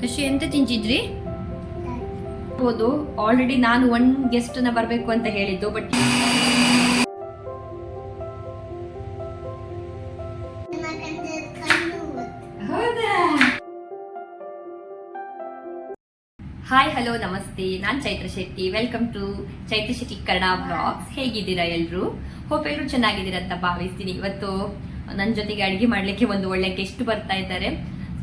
ಖುಷಿ ಎಂತ ತಿಂಚಿದ್ರಿ ಹೌದು ಆಲ್ರೆಡಿ ನಾನು ಒನ್ ಗೆಸ್ಟ್ನ ಬರ್ಬೇಕು ಅಂತ ಹೇಳಿದ್ದು ಬಟ್ ಹಾಯ್ ಹಲೋ ನಮಸ್ತೆ. ನಾನು Chaitra Shetty. Welcome to Chaitra Shetty Kannada blogs ಹೇಗಿದ್ದೀರಾ ಎಲ್ಲರೂ ಹೋಪ್ ಎಲ್ಲರೂ ಚೆನ್ನಾಗಿದ್ದೀರಾ ಅಂತ ಭಾವಿಸ್ತೀನಿ. ಇವತ್ತು ನನ್ನ ಜೊತೆಗೆ ಅಡುಗೆ ಮಾಡ್ಲಿಕ್ಕೆ ಒಂದು ಒಳ್ಳೆ ಗೆಸ್ಟ್ ಬರ್ತಾ ಇದ್ದಾರೆ.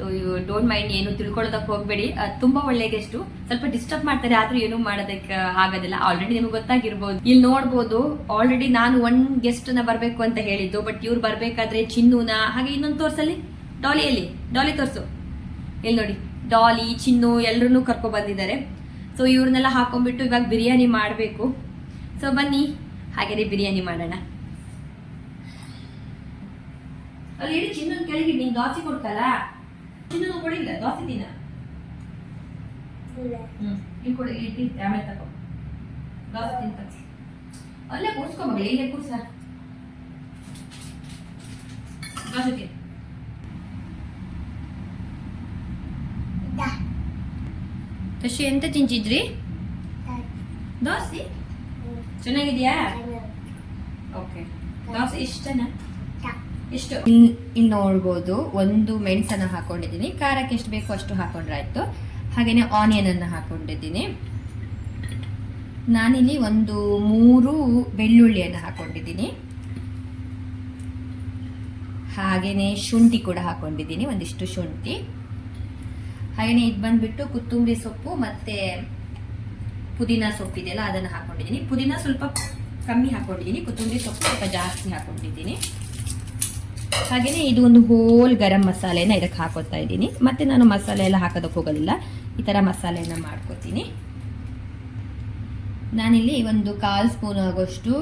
ಸೊ ಡೋಂಟ್ ಮೈಂಡ್ ಏನು ತಿಳ್ಕೊಳ್ಳೋದಕ್ಕೆ ಹೋಗಬೇಡಿ. ತುಂಬಾ ಒಳ್ಳೆ ಗೆಸ್ಟು ಸ್ವಲ್ಪ ಡಿಸ್ಟರ್ಬ್ ಮಾಡ್ತಾರೆ, ಆದ್ರೂ ಏನು ಮಾಡೋದಕ್ಕೆ ಆಗೋದಿಲ್ಲ. ಆಲ್ರೆಡಿ ನಿಮ್ಗೆ ಗೊತ್ತಾಗಿರ್ಬೋದು. ಇಲ್ಲಿ ನೋಡ್ಬೋದು ಆಲ್ರೆಡಿ ನಾನು ಒನ್ ಗೆಸ್ಟ್ನ ಬರ್ಬೇಕು ಅಂತ ಹೇಳಿದ್ದು ಬಟ್ ಇವ್ರು ಬರ್ಬೇಕಾದ್ರೆ ಚಿನ್ನೂನ, ಹಾಗೆ ಇನ್ನೊಂದು ತೋರ್ಸಲ್ಲಿ. ಡಾಲಿಯಲ್ಲಿ ಡಾಲಿ ತೋರ್ಸು. ಇಲ್ಲಿ ನೋಡಿ? ಡಾಲಿ ಚಿನ್ನು ಎಲ್ಲರನ್ನೂ ಕರ್ಕೊ ಬಂದಿದ್ದಾರೆ. ಸೊ ಇವ್ರನ್ನೆಲ್ಲ ಹಾಕೊಂಡ್ಬಿಟ್ಟು ಇವಾಗ ಬಿರಿಯಾನಿ ಮಾಡಬೇಕು. ಸೊ ಬನ್ನಿ. ಹಾಗೆಯೇ ಬಿರಿಯಾನಿ ಮಾಡೋಣ. ಅಲ್ಲಿ ಹೇಳಿ ಚಿನ್ನ ಕೆಳಗೆ ನೀನು ದೋಸೆ ಕೊಡ್ತಲ್ಲ? ಚಿನ್ನನು ಕೊಡಿಲ್ಲ ದೋಸೆ ತಿನ್ನ ಹ್ಮ್ ಇಲ್ಲಿ ಕೊಡಿ ಇಟ್ಟು ಆಮೇಲೆ ತಗೋ ದೋಸೆ ತಿಂತ. ಅಲ್ಲೇ ಕೂರ್ಸ್ಕೊ ಮಗಳೇ ಇಲ್ಲೇ ಕೂರ್ಸ. ದೋಸೆ ತಿನ್ನು. ಖುಷಿ ಎಂತ ತಿಂಚಿದ್ರಿ ದೋಸೆ ಚೆನ್ನಾಗಿದ್ಯಾ? ಓಕೆ. ದೋಸೆ ಇಷ್ಟನಾ? ಎಷ್ಟು ಇನ್ನು ನೋಡ್ಬೋದು, ಒಂದು ಮೆಣಸನ್ನ ಹಾಕೊಂಡಿದ್ದೀನಿ. ಖಾರಕ್ಕೆ ಎಷ್ಟು ಬೇಕೋ ಅಷ್ಟು ಹಾಕೊಂಡ್ರೆ ಆಯ್ತು. ಹಾಗೇನೆ ಆನಿಯನ್ ಅನ್ನ ಹಾಕೊಂಡಿದ್ದೀನಿ. ನಾನಿಲ್ಲಿ ಒಂದು ಮೂರು ಬೆಳ್ಳುಳ್ಳಿಯನ್ನು ಹಾಕೊಂಡಿದ್ದೀನಿ. ಹಾಗೇನೆ ಶುಂಠಿ ಕೂಡ ಹಾಕೊಂಡಿದ್ದೀನಿ, ಒಂದಿಷ್ಟು ಶುಂಠಿ. ಹಾಗೇನೆ ಇದು ಬಂದ್ಬಿಟ್ಟು ಕೊತ್ತಂಬರಿ ಸೊಪ್ಪು ಮತ್ತೆ ಪುದೀನ ಸೊಪ್ಪು ಇದೆಯಲ್ಲ, ಅದನ್ನು ಹಾಕೊಂಡಿದ್ದೀನಿ. ಪುದೀನ ಸ್ವಲ್ಪ ಕಮ್ಮಿ ಹಾಕೊಂಡಿದ್ದೀನಿ. ಕೊತ್ತಂಬರಿ ಸೊಪ್ಪು ಸ್ವಲ್ಪ ಜಾಸ್ತಿ ಹಾಕೊಂಡಿದ್ದೀನಿ. ಹಾಗೇನೆ ಇದು ಒಂದು ಹೋಲ್ ಗರಂ ಮಸಾಲೆನ ಇದಕ್ಕೆ ಹಾಕೋತಾ ಇದ್ದೀನಿ. ಮತ್ತೆ ನಾನು ಮಸಾಲೆ ಎಲ್ಲ ಹಾಕೋದಕ್ಕೆ ಹೋಗೋದಿಲ್ಲ. ಈ ಥರ ಮಸಾಲೆನ ಮಾಡ್ಕೋತೀನಿ. ನಾನಿಲ್ಲಿ ಒಂದು ಕಾಲು ಸ್ಪೂನ್ ಆಗೋಷ್ಟು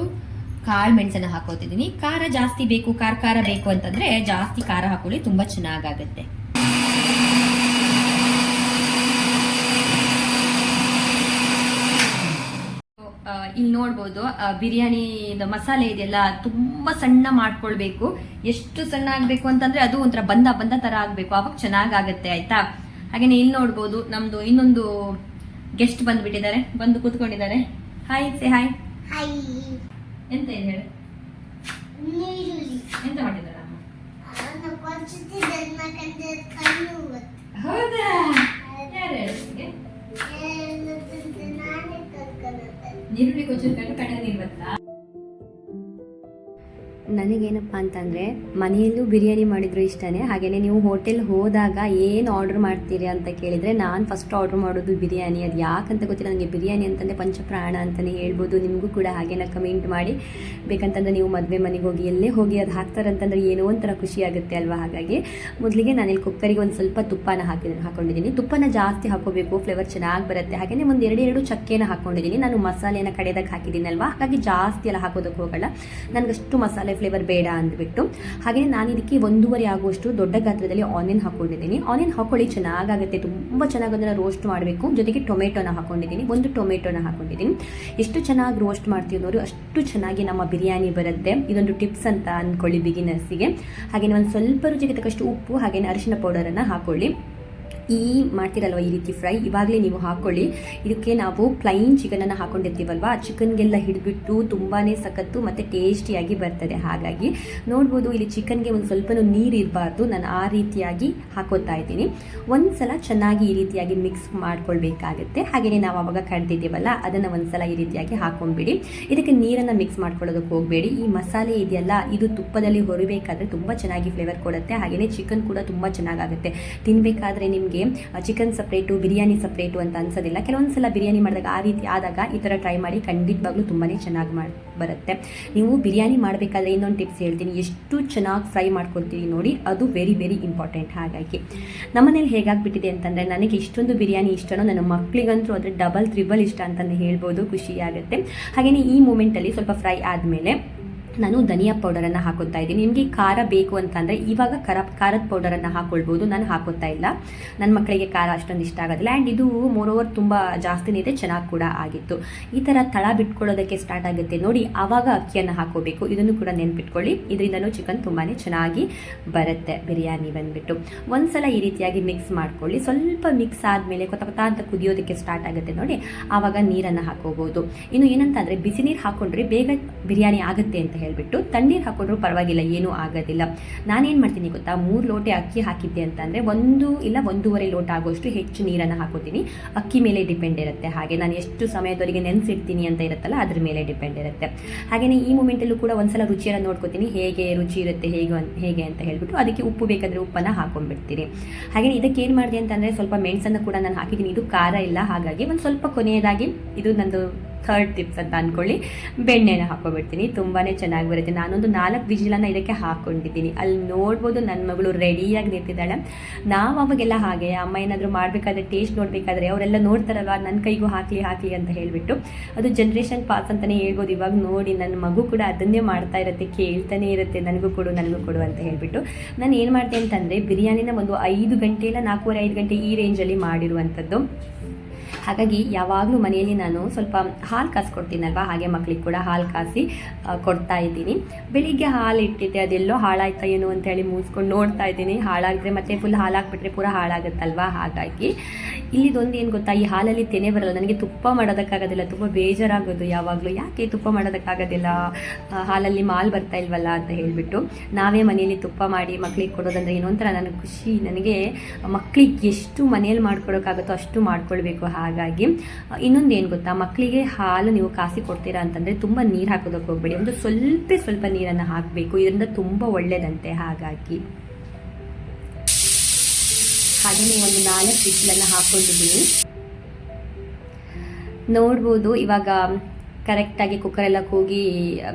ಕಾಳು ಮೆಣಸನ್ನ ಹಾಕೋತಿದ್ದೀನಿ ಖಾರ ಜಾಸ್ತಿ ಬೇಕು, ಖಾರ ಖಾರ ಬೇಕು ಅಂತಂದ್ರೆ ಜಾಸ್ತಿ ಖಾರ ಹಾಕೊಳ್ಳಿ, ತುಂಬಾ ಚೆನ್ನಾಗಾಗುತ್ತೆ ಆ, ಇಲ್ಲಿ ನೋಡ್ಬೋದು ಬಿರಿಯಾನಿ ಬಿರಿಯಾನಿದ ಮಸಾಲೆ ಇದೆಯಲ್ಲ ತುಂಬಾ ಸಣ್ಣ ಮಾಡ್ಕೊಳ್ಬೇಕು. ಎಷ್ಟು ಸಣ್ಣ ಆಗ್ಬೇಕು ಅಂತಂದ್ರೆ ಅದು ಒಂಥರ ಬಂದ ಬಂದ ತರ ಆಗ್ಬೇಕು. ಅವಾಗ ಚೆನ್ನಾಗಾಗತ್ತೆ ಆಯ್ತಾ? ಹಾಗೇನೆ ಇಲ್ಲಿ ನೋಡ್ಬೋದು ನಮ್ದು ಇನ್ನೊಂದು ಗೆಸ್ಟ್ ಬಂದ್ಬಿಟ್ಟಿದ್ದಾರೆ. ಬಂದು ಕೂತ್ಕೊಂಡಿದ್ದಾರೆ. ಹಾಯ್ ಸೆ ಹಾಯ್ ಹಾಯ್ ಎಂತ ಹೇಳಿ? ಹೇಳು. ಎಂತ ಮಾಡಿದಾರ ಕಣ್ಣು ಹೌದಾ? ಯಾರು ಹೇಳಿದ್ಗೆ ಕರ್ಕೊಂಡು ನೀರುಳ್ಳಿ ಕೊಚ್ಚಿರ್ಕೊಂಡು ಕಣ್ಣಲ್ಲಿ ನೀರು ಬಂತಾ ನನಗೇನಪ್ಪ ಅಂತಂದರೆ, ಮನೆಯಲ್ಲೂ ಬಿರಿಯಾನಿ ಮಾಡಿದ್ರು ಇಷ್ಟನೇ ಹಾಗೆಯೇ ನೀವು ಹೋಟೆಲ್ ಹೋದಾಗ ಏನು ಆರ್ಡರ್ ಮಾಡ್ತೀರಿ ಅಂತ ಕೇಳಿದರೆ, ನಾನು ಫಸ್ಟ್ ಆರ್ಡರ್ ಮಾಡೋದು ಬಿರಿಯಾನಿ. ಅದು ಯಾಕಂತ ಗೊತ್ತಿಲ್ಲ ನನಗೆ ಬಿರಿಯಾನಿ ಅಂತಂದರೆ ಪಂಚಪ್ರಾಣ ಅಂತಲೇ ಹೇಳ್ಬೋದು, ನಿಮಗೂ ಕೂಡ ಹಾಗೇನ ಕಮೆಂಟ್ ಮಾಡಿ. ಬೇಕಂತಂದರೆ ನೀವು ಮದುವೆ ಮನೆಗೆ ಹೋಗಿ, ಎಲ್ಲೇ ಹೋಗಿ ಅದು ಹಾಕ್ತಾರಂತಂದ್ರೆ ಏನೋ ಒಂಥರ ಖುಷಿ ಆಗುತ್ತೆ ಅಲ್ವಾ? ಹಾಗಾಗಿ ಮೊದಲಿಗೆ ನಾನಿಲ್ಲಿ ಕುಕ್ಕರಿಗೆ ಒಂದು ಸ್ವಲ್ಪ ತುಪ್ಪನ ಹಾಕಿ ಹಾಕೊಂಡಿದ್ದೀನಿ. ತುಪ್ಪನ ಜಾಸ್ತಿ ಹಾಕೋಬೇಕು ಫ್ಲೇವರ್ ಚೆನ್ನಾಗಿ ಬರುತ್ತೆ. ಹಾಗೆಯೇ ಒಂದು ಎರಡು ಎರಡು ಚಕ್ಕೆನ ಹಾಕೊಂಡಿದ್ದೀನಿ. ನಾನು ಮಸಾಲೆನ ಕಡೆದಾಗ ಹಾಕಿದ್ದೀನಲ್ವಾ? ಹಾಗಾಗಿ ಜಾಸ್ತಿ ಎಲ್ಲ ಹಾಕೋದಕ್ಕೆ ಹೋಗಲ್ಲ. ನನಗಷ್ಟು ಮಸಾಲೆ ಫ್ಲೇವರ್ ಬೇಡ ಅಂದ್ಬಿಟ್ಟು. ಹಾಗೆಯೇ ನಾನು ಇದಕ್ಕೆ ಒಂದೂವರೆ ಆಗುವಷ್ಟು ದೊಡ್ಡ ಗಾತ್ರದಲ್ಲಿ ಆನಿಯನ್ ಹಾಕೊಂಡಿದ್ದೀನಿ. ಆನಿಯನ್ ಹಾಕೊಳ್ಳಿ, ಚೆನ್ನಾಗಾಗುತ್ತೆ. ತುಂಬ ಚೆನ್ನಾಗಿ ಅದನ್ನು ರೋಸ್ಟ್ ಮಾಡಬೇಕು. ಜೊತೆಗೆ ಟೊಮೆಟೊನ ಹಾಕೊಂಡಿದ್ದೀನಿ. ಒಂದು ಟೊಮೆಟೊನ ಹಾಕೊಂಡಿದ್ದೀನಿ. ಎಷ್ಟು ಚೆನ್ನಾಗಿ ರೋಸ್ಟ್ ಮಾಡ್ತೀವಿ ನೋಡಿ, ಅಷ್ಟು ಚೆನ್ನಾಗಿ ನಮ್ಮ ಬಿರಿಯಾನಿ ಬರುತ್ತೆ. ಇದೊಂದು ಟಿಪ್ಸ್ ಅಂತ ಅಂದ್ಕೊಳ್ಳಿ ಬಿಗಿನರ್ಸಿಗೆ ಹಾಗೆ ಒಂದು ಸ್ವಲ್ಪ ರುಚಿಗೆ ತಕ್ಕಷ್ಟು ಉಪ್ಪು ಹಾಗೆಯೇ ಅರಿಶಿನ ಪೌಡರನ್ನು ಹಾಕೊಳ್ಳಿ. ಈ ಮಾಡ್ತೀರಲ್ವ ಈ ರೀತಿ ಫ್ರೈ? ಇವಾಗಲೇ ನೀವು ಹಾಕ್ಕೊಳ್ಳಿ ಇದಕ್ಕೆ ನಾವು ಪ್ಲೈನ್ ಚಿಕನನ್ನು ಹಾಕೊಂಡಿರ್ತೀವಲ್ವ? ಆ ಚಿಕನ್ಗೆಲ್ಲ ಹಿಡಿದ್ಬಿಟ್ಟು ತುಂಬಾ ಸಖತ್ತು ಮತ್ತು ಟೇಸ್ಟಿಯಾಗಿ ಬರ್ತದೆ. ಹಾಗಾಗಿ ನೋಡ್ಬೋದು ಇಲ್ಲಿ ಚಿಕನ್ಗೆ ಒಂದು ಸ್ವಲ್ಪ ನೀರು ಇರಬಾರ್ದು. ನಾನು ಆ ರೀತಿಯಾಗಿ ಹಾಕೋತಾ ಇದ್ದೀನಿ. ಒಂದು ಸಲ ಚೆನ್ನಾಗಿ ಈ ರೀತಿಯಾಗಿ ಮಿಕ್ಸ್ ಮಾಡ್ಕೊಳ್ಬೇಕಾಗುತ್ತೆ. ಹಾಗೆಯೇ ನಾವು ಅವಾಗ ಕಡ್ದಿದ್ದೀವಲ್ಲ, ಅದನ್ನು ಒಂದು ಸಲ ಈ ರೀತಿಯಾಗಿ ಹಾಕೊಂಡ್ಬಿಡಿ. ಇದಕ್ಕೆ ನೀರನ್ನು ಮಿಕ್ಸ್ ಮಾಡ್ಕೊಳ್ಳೋದಕ್ಕೆ ಹೋಗಬೇಡಿ. ಈ ಮಸಾಲೆ ಇದೆಯಲ್ಲ, ಇದು ತುಪ್ಪದಲ್ಲಿ ಹೊರಬೇಕಾದ್ರೆ ತುಂಬ ಚೆನ್ನಾಗಿ ಫ್ಲೇವರ್ ಕೊಡುತ್ತೆ. ಹಾಗೆಯೇ ಚಿಕನ್ ಕೂಡ ತುಂಬ ಚೆನ್ನಾಗಾಗುತ್ತೆ. ತಿನ್ನಬೇಕಾದ್ರೆ ನಿಮಗೆ ಚಿಕನ್ ಸಪ್ರೇಟು ಬಿರಿಯಾನಿ ಸಪ್ರೇಟು ಅಂತ ಅನ್ಸೋದಿಲ್ಲ. ಕೆಲವೊಂದು ಸಲ ಬಿರಿಯಾನಿ ಮಾಡಿದಾಗ ಆ ರೀತಿ ಆದಾಗ ಈ ಥರ ಟ್ರೈ ಮಾಡಿ ಖಂಡಿತವಾಗ್ಲೂ ತುಂಬಾ ಚೆನ್ನಾಗಿ ಮಾಡಿ, ಬರುತ್ತೆ. ನೀವು ಬಿರಿಯಾನಿ ಮಾಡಬೇಕಾದ್ರೆ ಇನ್ನೊಂದು ಟಿಪ್ಸ್ ಹೇಳ್ತೀನಿ. ಎಷ್ಟು ಚೆನ್ನಾಗಿ ಫ್ರೈ ಮಾಡ್ಕೊತೀವಿ ನೋಡಿ, ಅದು ವೆರಿ ವೆರಿ ಇಂಪಾರ್ಟೆಂಟ್ ಹಾಗಾಗಿ. ನಮ್ಮನೇಲಿ ಹೇಗಾಗ್ಬಿಟ್ಟಿದೆ ಅಂತಂದರೆ ನನಗೆ ಇಷ್ಟೊಂದು ಬಿರಿಯಾನಿ ಇಷ್ಟನೋ, ನನ್ನ ಮಕ್ಕಳಿಗಂತೂ ಅದರ ಡಬಲ್ ತ್ರಿಬಲ್ ಇಷ್ಟ ಅಂತಂದು ಹೇಳ್ಬೋದು ಖುಷಿ ಆಗುತ್ತೆ ಹಾಗೆಯೇ ಈ ಮೂಮೆಂಟಲ್ಲಿ ಸ್ವಲ್ಪ ಫ್ರೈ ಆದಮೇಲೆ ನಾನು ಧನಿಯಾ ಪೌಡರನ್ನು ಹಾಕೋತಾ ಇದ್ದೀನಿ. ನಿಮಗೆ ಖಾರ ಬೇಕು ಅಂತಂದರೆ ಇವಾಗ ಖಾರ, ಖಾರದ ಪೌಡರನ್ನು ಹಾಕ್ಕೊಳ್ಬೋದು ನಾನು ಹಾಕೋತಾ ಇಲ್ಲ. ನನ್ನ ಮಕ್ಕಳಿಗೆ ಖಾರ ಅಷ್ಟೊಂದು ಇಷ್ಟ ಆಗೋದಿಲ್ಲ. ಆ್ಯಂಡ್ ಇದು ಮೋರ್ ಓವರ್ ತುಂಬ ಜಾಸ್ತಿನೇ ಇದೆ. ಚೆನ್ನಾಗಿ ಕೂಡ ಆಗಿತ್ತು. ಈ ಥರ ತಳ ಬಿಟ್ಕೊಳ್ಳೋದಕ್ಕೆ ಸ್ಟಾರ್ಟ್ ಆಗುತ್ತೆ. ನೋಡಿ, ಆವಾಗ ಅಕ್ಕಿಯನ್ನು ಹಾಕೋಬೇಕು. ಇದನ್ನು ಕೂಡ ನೆನ್ಪಿಟ್ಕೊಳ್ಳಿ. ಇದರಿಂದನೂ ಚಿಕನ್ ತುಂಬಾ ಚೆನ್ನಾಗಿ ಬರುತ್ತೆ. ಬಿರಿಯಾನಿ ಬಂದುಬಿಟ್ಟು. ಒಂದ್ಸಲ ಈ ರೀತಿಯಾಗಿ ಮಿಕ್ಸ್ ಮಾಡ್ಕೊಳ್ಳಿ. ಸ್ವಲ್ಪ ಮಿಕ್ಸ್ ಆದಮೇಲೆ ಕೊತ್ತ ಕೊತ ಅಂತ ಕುದಿಯೋದಕ್ಕೆ ಸ್ಟಾರ್ಟ್ ಆಗುತ್ತೆ ನೋಡಿ. ಆವಾಗ ನೀರನ್ನು ಹಾಕೋಬೋದು. ಇನ್ನು ಏನಂತಂದರೆ ಬಿಸಿ ನೀರು ಹಾಕೊಂಡ್ರೆ ಬೇಗ ಬಿರಿಯಾನಿ ಆಗುತ್ತೆ ಅಂತ ಹೇಳಿಬಿಟ್ಟು ತಣ್ಣೀರು ಹಾಕೊಂಡ್ರು ಪರವಾಗಿಲ್ಲ, ಏನೂ ಆಗೋದಿಲ್ಲ. ನಾನೇನು ಮಾಡ್ತೀನಿ ಗೊತ್ತಾ? ಮೂರು ಲೋಟೆ ಅಕ್ಕಿ ಹಾಕಿದ್ದೆ ಅಂತಂದರೆ ಒಂದು ಇಲ್ಲ ಒಂದೂವರೆ ಲೋಟ ಆಗೋಷ್ಟು ಹೆಚ್ಚು ನೀರನ್ನು ಹಾಕೋತೀನಿ. ಅಕ್ಕಿ ಮೇಲೆ ಡಿಪೆಂಡ್ ಇರುತ್ತೆ. ಹಾಗೆ ನಾನು ಎಷ್ಟು ಸಮಯದವರೆಗೆ ನೆನೆಸಿಡ್ತೀನಿ ಅಂತ ಇರುತ್ತಲ್ಲ, ಅದ್ರ ಮೇಲೆ ಡಿಪೆಂಡ್ ಇರುತ್ತೆ. ಹಾಗೆಯೇ ಈ ಮೂಮೆಂಟಲ್ಲೂ ಕೂಡ ಒಂದ್ಸಲ ರುಚಿಯನ್ನು ನೋಡ್ಕೋತೀನಿ. ಹೇಗೆ ರುಚಿ ಇರುತ್ತೆ, ಹೇಗೆ ಹೇಗೆ ಅಂತ ಹೇಳ್ಬಿಟ್ಟು ಅದಕ್ಕೆ ಉಪ್ಪು ಬೇಕಾದರೆ ಉಪ್ಪನ್ನು ಹಾಕೊಂಡ್ಬಿಡ್ತೀನಿ. ಹಾಗೆಯೇ ಇದಕ್ಕೆ ಏನು ಮಾಡಿದೆ ಅಂತಂದರೆ ಸ್ವಲ್ಪ ಮೆಣಸನ್ನು ಕೂಡ ನಾನು ಹಾಕಿದ್ದೀನಿ. ಇದು ಖಾರ ಇಲ್ಲ. ಹಾಗಾಗಿ ಒಂದು ಸ್ವಲ್ಪ ಕೊನೆಯದಾಗಿ ಇದು ನಂದು ಥರ್ಡ್ ಟಿಪ್ಸ್ ಅಂತ ಅಂದ್ಕೊಳ್ಳಿ ಬೆಣ್ಣೆನ ಹಾಕೊಬಿಡ್ತೀನಿ. ತುಂಬಾ ಚೆನ್ನಾಗಿ ಬರುತ್ತೆ. ನಾನೊಂದು ನಾಲ್ಕು ವಿಜಿಲನ್ನು ಇದಕ್ಕೆ ಹಾಕ್ಕೊಂಡಿದ್ದೀನಿ ಅಲ್ಲಿ ನೋಡ್ಬೋದು ನನ್ನ ಮಗಳು ರೆಡಿಯಾಗಿ ನಿಂತಿದ್ದಾಳೆ. ನಾವು ಅವಾಗೆಲ್ಲ ಹಾಗೆ, ಅಮ್ಮ ಏನಾದರೂ ಮಾಡಬೇಕಾದ್ರೆ ಟೇಸ್ಟ್ ನೋಡಬೇಕಾದ್ರೆ ಅವರೆಲ್ಲ ನೋಡ್ತಾರಲ್ವ ನನ್ನ ಕೈಗೂ ಹಾಕಲಿ ಹಾಕಲಿ ಅಂತ ಹೇಳಿಬಿಟ್ಟು. ಅದು ಜನ್ರೇಷನ್ ಪಾಸ್ ಅಂತಲೇ ಹೇಳ್ಬೋದು. ಇವಾಗ ನೋಡಿ ನನ್ನ ಮಗು ಕೂಡ ಅದನ್ನೇ ಮಾಡ್ತಾ ಇರುತ್ತೆ, ಕೇಳ್ತಾನೆ ಇರುತ್ತೆ, ನನಗೂ ಕೊಡು ನನಗೂ ಕೊಡು ಅಂತ ಹೇಳಿಬಿಟ್ಟು. ನಾನು ಏನು ಮಾಡ್ತೆ ಅಂತಂದರೆ, ಬಿರಿಯಾನಿನ ಒಂದು ಐದು ಗಂಟೆ ಇಲ್ಲ ನಾಲ್ಕೂವರೆ, ಐದು ಗಂಟೆ ಈ ರೇಂಜಲ್ಲಿ ಮಾಡಿರುವಂಥದ್ದು. ಹಾಗಾಗಿ ಯಾವಾಗಲೂ ಮನೆಯಲ್ಲಿ ನಾನು ಸ್ವಲ್ಪ ಹಾಲು ಕಾಸ್ಕೊಡ್ತೀನಲ್ವ? ಹಾಗೆ ಮಕ್ಕಳಿಗೆ ಕೂಡ ಹಾಲು ಕಾಸಿ ಕೊಡ್ತಾ ಇದ್ದೀನಿ. ಬೆಳಿಗ್ಗೆ ಹಾಲು ಇಟ್ಟಿದ್ದೆ, ಅದೆಲ್ಲೋ ಹಾಳಾಯ್ತಾ ಏನು ಅಂತೇಳಿ ಮೂಸ್ಕೊಂಡು ನೋಡ್ತಾ ಇದ್ದೀನಿ. ಹಾಳಾಗಿದ್ರೆ ಮತ್ತೆ ಫುಲ್ ಹಾಲು ಹಾಕ್ಬಿಟ್ರೆ ಪೂರ ಹಾಳಾಗುತ್ತಲ್ವ? ಹಾಗಾಗಿ ಇಲ್ಲಿದೊಂದು ಏನು ಗೊತ್ತಾ, ಈ ಹಾಲಲ್ಲಿ ತೆನೆ ಬರಲ್ಲ. ನನಗೆ ತುಪ್ಪ ಮಾಡೋದಕ್ಕಾಗೋದಿಲ್ಲ. ತುಂಬ ಬೇಜಾರಾಗೋದು ಯಾವಾಗಲೂ. ಯಾಕೆ ತುಪ್ಪ ಮಾಡೋದಕ್ಕಾಗೋದಿಲ್ಲ? ಹಾಲಲ್ಲಿ ಮಾಲ್ ಬರ್ತಾ ಇಲ್ವಲ್ಲ ಅಂತ ಹೇಳಿಬಿಟ್ಟು ನಾವೇ ಮನೆಯಲ್ಲಿ ತುಪ್ಪ ಮಾಡಿ ಮಕ್ಕಳಿಗೆ ಕೊಡೋದಂದ್ರೆ ಒಂಥರ ನನಗೆ ಖುಷಿ. ನನಗೆ ಮಕ್ಕಳಿಗೆ ಎಷ್ಟು ಮನೆಯಲ್ಲಿ ಮಾಡ್ಕೊಡೋಕ್ಕಾಗುತ್ತೋ ಅಷ್ಟು ಮಾಡ್ಕೊಳ್ಬೇಕು ಹಾಗಾಗಿ ಇನ್ನೊಂದು ಏನು ಗೊತ್ತಾ? ಮಕ್ಕಳಿಗೆ ಹಾಲು ನೀವು ಕಾಸಿ ಕೊಡ್ತೀರಾ ಅಂತಂದರೆ ತುಂಬ ನೀರು ಹಾಕೋದಕ್ಕೆ ಹೋಗಬೇಡಿ. ಒಂದು ಸ್ವಲ್ಪ ಸ್ವಲ್ಪ ನೀರನ್ನು ಹಾಕಬೇಕು. ಇದರಿಂದ ತುಂಬ ಒಳ್ಳೆಯದಂತೆ ಹಾಗಾಗಿ. ಹಾಗೆಯೇ ಒಂದು ನಾಲ್ಕು ಬಿಸಿಲನ್ನು ಹಾಕೊಂಡಿದ್ದೀನಿ. ನೋಡ್ಬೋದು ಇವಾಗ ಕರೆಕ್ಟಾಗಿ ಕುಕ್ಕರೆಲ್ಲ ಕೂಗಿ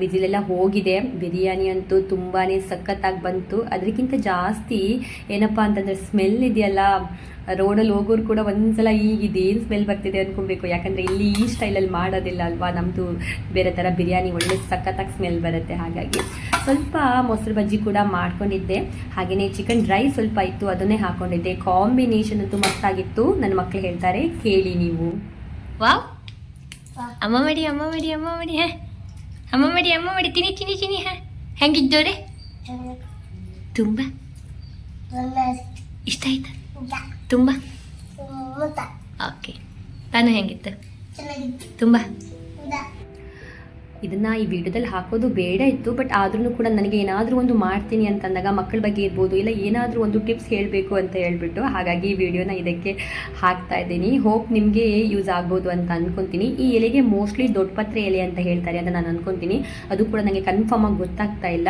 ವಿಜಿಲೆಲ್ಲ ಹೋಗಿದೆ. ಬಿರಿಯಾನಿ ಅಂತೂ ತುಂಬಾ ಸಖತ್ತಾಗಿ ಬಂತು. ಅದಕ್ಕಿಂತ ಜಾಸ್ತಿ ಏನಪ್ಪ ಅಂತಂದರೆ ಸ್ಮೆಲ್ ಇದೆಯಲ್ಲ, ರೋಡಲ್ಲಿ ಹೋಗೋರು ಕೂಡ ಒಂದ್ಸಲ ಈಗಿದೇನು ಸ್ಮೆಲ್ ಬರ್ತಿದೆ ಅನ್ಕೊಬೇಕು. ಯಾಕಂದರೆ ಇಲ್ಲಿ ಈ ಸ್ಟೈಲಲ್ಲಿ ಮಾಡೋದಿಲ್ಲ ಅಲ್ವಾ? ನಮ್ಮದು ಬೇರೆ ಥರ ಬಿರಿಯಾನಿ ಒಳ್ಳೆ ಸಖತ್ತಾಗಿ ಸ್ಮೆಲ್ ಬರುತ್ತೆ ಹಾಗಾಗಿ. ಸ್ವಲ್ಪ ಮೊಸರು ಬಜ್ಜಿ ಕೂಡ ಮಾಡ್ಕೊಂಡಿದ್ದೆ. ಹಾಗೆಯೇ ಚಿಕನ್ ಡ್ರೈ ಸ್ವಲ್ಪ ಇತ್ತು, ಅದನ್ನೇ ಹಾಕೊಂಡಿದ್ದೆ. ಕಾಂಬಿನೇಷನ್ ಅಂತೂ ಮಸ್ತಾಗಿತ್ತು. ನನ್ನ ಮಕ್ಕಳು ಹೇಳ್ತಾರೆ, ಕೇಳಿ ನೀವು. ವಾವ್! ಅಮ್ಮ ಮಾಡಿ ಅಮ್ಮ ಮಾಡಿ ಅಮ್ಮ ಮಾಡಿ ಹಾ. ಅಮ್ಮ ಮಾಡಿ ಅಮ್ಮ ಮಾಡಿ ತಿನ್ನಿ ತಿನ್ನಿ ತಿನ್ನಿ ಹಾ. ಹೆಂಗಿದ್ದೋರೆ? ತುಂಬ. ಇಷ್ಟ ಆಯ್ತಾ? ತುಂಬ. ಓಕೆ. ತಾನು ಹೆಂಗಿತ್ತು? ತುಂಬ? ಇದನ್ನ ಈ ವಿಡಿಯೋದಲ್ಲಿ ಹಾಕೋದು ಬೇಡ ಇತ್ತು ಬಟ್ ಆದ್ರೂ ಕೂಡ ನನಗೆ ಏನಾದರೂ ಒಂದು ಮಾಡ್ತೀನಿ ಅಂತಂದಾಗ ಮಕ್ಕಳ ಬಗ್ಗೆ ಇರ್ಬೋದು, ಇಲ್ಲ ಏನಾದರೂ ಒಂದು ಟಿಪ್ಸ್ ಹೇಳಬೇಕು ಅಂತ ಹೇಳ್ಬಿಟ್ಟು ಹಾಗಾಗಿ ಈ ವಿಡಿಯೋನ ಇದಕ್ಕೆ ಹಾಕ್ತಾ ಇದ್ದೀನಿ. ಹೋಪ್ ನಿಮಗೆ ಯೂಸ್ ಆಗ್ಬೋದು ಅಂತ ಅನ್ಕೊಂತೀನಿ. ಈ ಎಲೆಗೆ ಮೋಸ್ಟ್ಲಿ ದೊಡ್ಡಪತ್ರೆ ಎಲೆ ಅಂತ ಹೇಳ್ತಾರೆ ಅಂತ ನಾನು ಅನ್ಕೊಂತೀನಿ. ಅದು ಕೂಡ ನನಗೆ ಕನ್ಫರ್ಮ್ ಆಗಿ ಗೊತ್ತಾಗ್ತಾ ಇಲ್ಲ.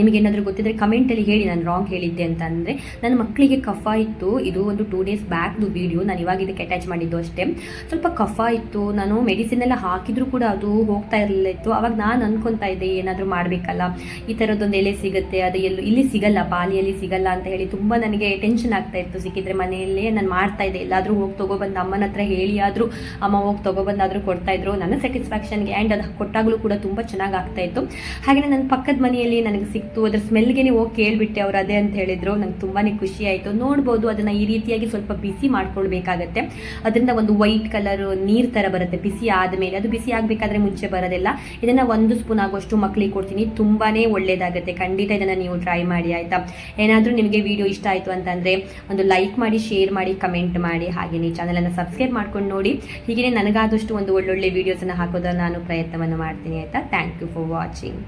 ನಿಮಗೆ ನಿಮಗೇನಾದರೂ ಗೊತ್ತಿದ್ರೆ ಕಮೆಂಟಲ್ಲಿ ಹೇಳಿ, ನಾನು ರಾಂಗ್ ಹೇಳಿದ್ದೆ ಅಂತ ಅಂದರೆ, ನನ್ನ ಮಕ್ಕಳಿಗೆ ಕಫ ಇತ್ತು, ಇದು ಒಂದು ಟೂ ಡೇಸ್ ಬ್ಯಾಕ್ದು ವಿಡಿಯೋ ನಾನು ಇವಾಗ ಇದಕ್ಕೆ ಅಟ್ಯಾಚ್ ಮಾಡಿದ್ದು ಅಷ್ಟೇ. ಸ್ವಲ್ಪ ಕಫ ಇತ್ತು, ನಾನು ಮೆಡಿಸಿನ್ ಎಲ್ಲ ಹಾಕಿದ್ರು ಕೂಡ ಅದು ಹೋಗ್ತಾ ಇರಲಿಲ್ಲ ಇತ್ತು ಅವಾಗ ನಾನು ಅನ್ಕೊತಾ ಇದ್ದೆ, ಏನಾದರೂ ಮಾಡಬೇಕಲ್ಲ? ಈ ಥರದ್ದೊಂದು ಎಲೆ ಸಿಗುತ್ತೆ, ಅದು ಎಲ್ಲೂ ಇಲ್ಲಿ ಸಿಗಲ್ಲ ಬಾಲಿಯಲ್ಲಿ ಸಿಗಲ್ಲ ಅಂತ ಹೇಳಿ ತುಂಬ ನನಗೆ ಟೆನ್ಷನ್ ಆಗ್ತಾ ಇತ್ತು. ಸಿಕ್ಕಿದ್ರೆ ಮನೆಯಲ್ಲೇ ನಾನು ಮಾಡ್ತಾ ಇದ್ದೆ. ಎಲ್ಲಾದರೂ ಹೋಗಿ ತೊಗೊಬಂದು ಅಮ್ಮನ ಹತ್ರ ಹೇಳಿ ಆದರೂ ಅಮ್ಮ ಹೋಗಿ ತೊಗೊಬಂದಾದರೂ ಕೊಡ್ತಾಯಿದ್ರು ನನ್ನ ಸ್ಯಾಟಿಸ್ಫ್ಯಾಕ್ಷನ್ಗೆ ಆ್ಯಂಡ್ ಅದು ಕೊಟ್ಟಾಗಲೂ ಕೂಡ ತುಂಬ ಚೆನ್ನಾಗಿ ಆಗ್ತಾ ಇತ್ತು. ಹಾಗೆ ನನ್ನ ಪಕ್ಕದ ಮನೆಯಲ್ಲಿ ನನಗೆ ಸಿಕ್ತು. ಅದ್ರ ಸ್ಮೆಲ್ಗೆ ಹೋಗಿ ಕೇಳಿಬಿಟ್ಟೆ ಅವರು ಅದೇ ಅಂತ ಹೇಳಿದರು. ನಂಗೆ ತುಂಬಾ ಖುಷಿ ಆಯಿತು. ನೋಡ್ಬೋದು ಅದನ್ನು ಈ ರೀತಿಯಾಗಿ ಸ್ವಲ್ಪ ಬಿಸಿ ಮಾಡ್ಕೊಳ್ಬೇಕಾಗತ್ತೆ. ಅದರಿಂದ ಒಂದು ವೈಟ್ ಕಲರ್ ನೀರು ಥರ ಬರುತ್ತೆ. ಬಿಸಿ ಆದಮೇಲೆ. ಅದು ಬಿಸಿ ಆಗಬೇಕಾದ್ರೆ ಮುಂಚೆ ಬರೋದಿಲ್ಲ. ಇದನ್ನು ಒಂದು ಸ್ಪೂನ್ ಆಗೋಷ್ಟು ಮಕ್ಕಳಿಗೆ ಕೊಡ್ತೀನಿ. ತುಂಬಾ ಒಳ್ಳೆಯದಾಗುತ್ತೆ ಖಂಡಿತ ಇದನ್ನು ನೀವು ಟ್ರೈ ಮಾಡಿ, ಆಯಿತಾ? ಏನಾದರೂ ನಿಮಗೆ ವಿಡಿಯೋ ಇಷ್ಟ ಆಯಿತು ಅಂತಂದರೆ ಒಂದು ಲೈಕ್ ಮಾಡಿ ಶೇರ್ ಮಾಡಿ ಕಮೆಂಟ್ ಮಾಡಿ. ಹಾಗೆಯೇ ಚಾನಲನ್ನು ಸಬ್ಸ್ಕ್ರೈಬ್ ಮಾಡ್ಕೊಂಡು ನೋಡಿ. ಹೀಗೆ ನನಗಾದಷ್ಟು ಒಂದು ಒಳ್ಳೊಳ್ಳೆ ವೀಡಿಯೋಸನ್ನು ಹಾಕೋದನ್ನು ನಾನು ಪ್ರಯತ್ನವನ್ನು ಮಾಡ್ತೀನಿ, ಆಯಿತಾ? Thank you for watching